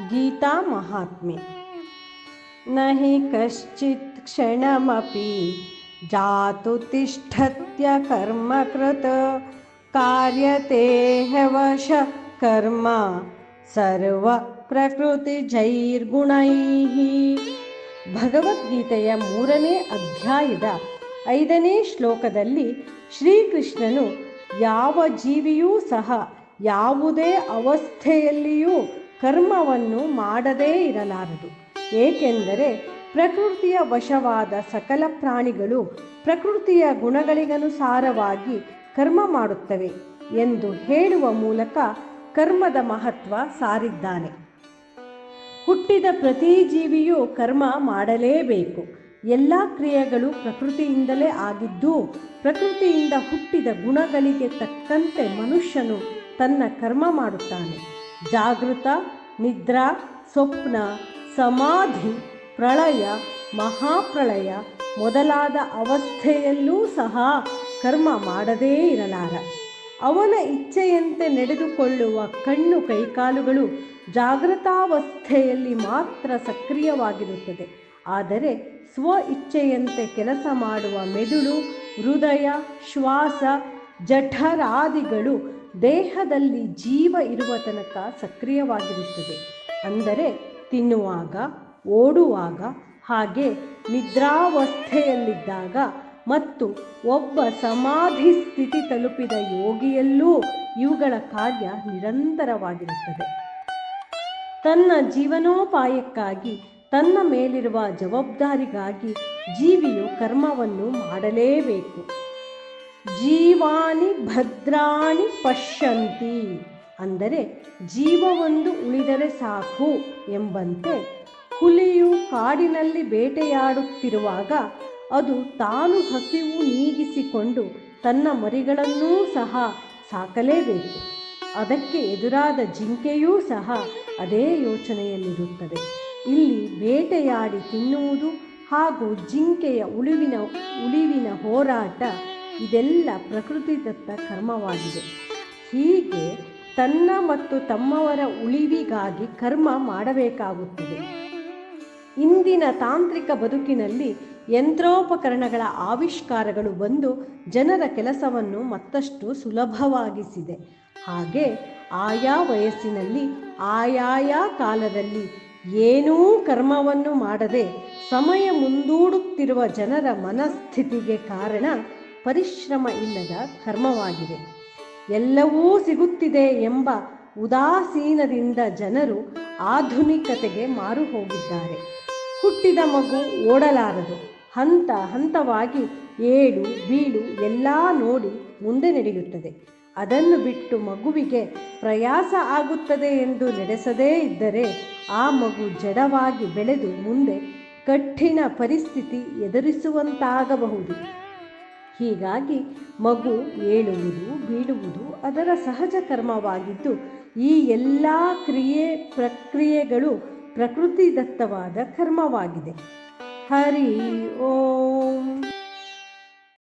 ಗೀತಾ ಮಹಾತ್ಮೆ. ನ ಕಶ್ಚಿತ್ ಕ್ಷಣಮಿ ಜಾತು ತಿಷ್ಠತ್ಯ ಕರ್ಮಕೃತ ಕಾರ್ಯತೆ ಹವಶ ಕರ್ಮ ಸರ್ವ ಪ್ರಕೃತಿ ಜೈರ್ಗುಣೈ ಭಗವದ್ಗೀತೆಯ ಮೂರನೇ ಅಧ್ಯಾಯದ ಐದನೇ ಶ್ಲೋಕದಲ್ಲಿ ಶ್ರೀಕೃಷ್ಣನು ಯಾವ ಜೀವಿಯೂ ಸಹ ಯಾವುದೇ ಅವಸ್ಥೆಯಲ್ಲಿಯೂ ಕರ್ಮವನ್ನು ಮಾಡದೇ ಇರಲಾರದು. ಏಕೆಂದರೆ ಪ್ರಕೃತಿಯ ವಶವಾದ ಸಕಲ ಪ್ರಾಣಿಗಳು ಪ್ರಕೃತಿಯ ಗುಣಗಳಿಗನುಸಾರವಾಗಿ ಕರ್ಮ ಮಾಡುತ್ತವೆ ಎಂದು ಹೇಳುವ ಮೂಲಕ ಕರ್ಮದ ಮಹತ್ವ ಸಾರಿದ್ದಾನೆ. ಹುಟ್ಟಿದ ಪ್ರತಿ ಜೀವಿಯೂ ಕರ್ಮ ಮಾಡಲೇಬೇಕು. ಎಲ್ಲ ಕ್ರಿಯೆಗಳು ಪ್ರಕೃತಿಯಿಂದಲೇ ಆಗಿದ್ದು, ಪ್ರಕೃತಿಯಿಂದ ಹುಟ್ಟಿದ ಗುಣಗಳಿಗೆ ತಕ್ಕಂತೆ ಮನುಷ್ಯನು ತನ್ನ ಕರ್ಮ ಮಾಡುತ್ತಾನೆ. ಜಾಗೃತ, ನಿದ್ರಾ, ಸ್ವಪ್ನ, ಸಮಾಧಿ, ಪ್ರಳಯ, ಮಹಾಪ್ರಳಯ ಮೊದಲಾದ ಅವಸ್ಥೆಯಲ್ಲೂ ಸಹ ಕರ್ಮ ಮಾಡದೇ ಇರಲಾರ. ಅವನ ಇಚ್ಛೆಯಂತೆ ನಡೆದುಕೊಳ್ಳುವ ಕಣ್ಣು ಕೈಕಾಲುಗಳು ಜಾಗೃತಾವಸ್ಥೆಯಲ್ಲಿ ಮಾತ್ರ ಸಕ್ರಿಯವಾಗಿರುತ್ತದೆ. ಆದರೆ ಸ್ವ ಇಚ್ಛೆಯಂತೆ ಕೆಲಸ ಮಾಡುವ ಮೆದುಳು, ಹೃದಯ, ಶ್ವಾಸ, ಜಠರಾದಿಗಳು ದೇಹದಲ್ಲಿ ಜೀವ ಇರುವ ತನಕ ಸಕ್ರಿಯವಾಗಿರುತ್ತದೆ. ಅಂದರೆ ತಿನ್ನುವಾಗ, ಓಡುವಾಗ, ಹಾಗೆ ನಿದ್ರಾವಸ್ಥೆಯಲ್ಲಿದ್ದಾಗ ಮತ್ತು ಒಬ್ಬ ಸಮಾಧಿ ಸ್ಥಿತಿ ತಲುಪಿದ ಯೋಗಿಯಲ್ಲೂ ಇವುಗಳ ಕಾರ್ಯ ನಿರಂತರವಾಗಿರುತ್ತದೆ. ತನ್ನ ಜೀವನೋಪಾಯಕ್ಕಾಗಿ, ತನ್ನ ಮೇಲಿರುವ ಜವಾಬ್ದಾರಿಗಾಗಿ ಜೀವಿಯು ಕರ್ಮವನ್ನು ಮಾಡಲೇಬೇಕು. ಜೀವಾನಿ ಭದ್ರಾಣಿ ಪಶ್ಯಂತಿ ಅಂದರೆ ಜೀವವೊಂದು ಉಳಿದರೆ ಸಾಕು ಎಂಬಂತೆ ಹುಲಿಯು ಕಾಡಿನಲ್ಲಿ ಬೇಟೆಯಾಡುತ್ತಿರುವಾಗ ಅದು ತಾನು ಹಸಿವು ನೀಗಿಸಿಕೊಂಡು ತನ್ನ ಮರಿಗಳನ್ನೂ ಸಹ ಸಾಕಲೇಬೇಕು. ಅದಕ್ಕೆ ಎದುರಾದ ಜಿಂಕೆಯೂ ಸಹ ಅದೇ ಯೋಚನೆಯಲ್ಲಿರುತ್ತದೆ. ಇಲ್ಲಿ ಬೇಟೆಯಾಡಿ ತಿನ್ನುವುದು ಹಾಗೂ ಜಿಂಕೆಯ ಉಳಿವಿನ ಉಳಿವಿನ ಹೋರಾಟ ಇದೆಲ್ಲ ಪ್ರಕೃತಿದತ್ತ ಕರ್ಮವಾಗಿದೆ. ಹೀಗೆ ತನ್ನ ಮತ್ತು ತಮ್ಮವರ ಉಳಿವಿಗಾಗಿ ಕರ್ಮ ಮಾಡಬೇಕಾಗುತ್ತದೆ. ಇಂದಿನ ತಾಂತ್ರಿಕ ಬದುಕಿನಲ್ಲಿ ಯಂತ್ರೋಪಕರಣಗಳ ಆವಿಷ್ಕಾರಗಳು ಬಂದು ಜನರ ಕೆಲಸವನ್ನು ಮತ್ತಷ್ಟು ಸುಲಭವಾಗಿಸಿದೆ. ಹಾಗೆ ಆಯಾ ವಯಸ್ಸಿನಲ್ಲಿ ಆಯಾಯ ಕಾಲದಲ್ಲಿ ಏನೂ ಕರ್ಮವನ್ನು ಮಾಡದೆ ಸಮಯ ಮುಂದೂಡುತ್ತಿರುವ ಜನರ ಮನಸ್ಥಿತಿಗೆ ಕಾರಣ ಪರಿಶ್ರಮ ಇಲ್ಲದ ಕರ್ಮವಾಗಿದೆ. ಎಲ್ಲವೂ ಸಿಗುತ್ತಿದೆ ಎಂಬ ಉದಾಸೀನದಿಂದ ಜನರು ಆಧುನಿಕತೆಗೆ ಮಾರು ಹೋಗಿದ್ದಾರೆ ಹುಟ್ಟಿದ ಮಗು ಓಡಲಾರದು. ಹಂತ ಹಂತವಾಗಿ ಏಳು, ಬೀಳು ಎಲ್ಲ ನೋಡಿ ಮುಂದೆ ನಡೆಯುತ್ತದೆ. ಅದನ್ನು ಬಿಟ್ಟು ಮಗುವಿಗೆ ಪ್ರಯಾಸ ಆಗುತ್ತದೆ ಎಂದು ನಡೆಸದೇ ಇದ್ದರೆ ಆ ಮಗು ಜಡವಾಗಿ ಬೆಳೆದು ಮುಂದೆ ಕಠಿಣ ಪರಿಸ್ಥಿತಿ ಎದುರಿಸುವಂತಾಗಬಹುದು. ಹೀಗಾಗಿ ಮಗು ಏಳುವುದು, ಬೀಳುವುದು ಅದರ ಸಹಜ ಕರ್ಮವಾಗಿದ್ದು, ಈ ಎಲ್ಲ ಕ್ರಿಯೆ ಪ್ರಕ್ರಿಯೆಗಳು ಪ್ರಕೃತಿದತ್ತವಾದ ಕರ್ಮವಾಗಿದೆ. ಹರಿ ಓಂ.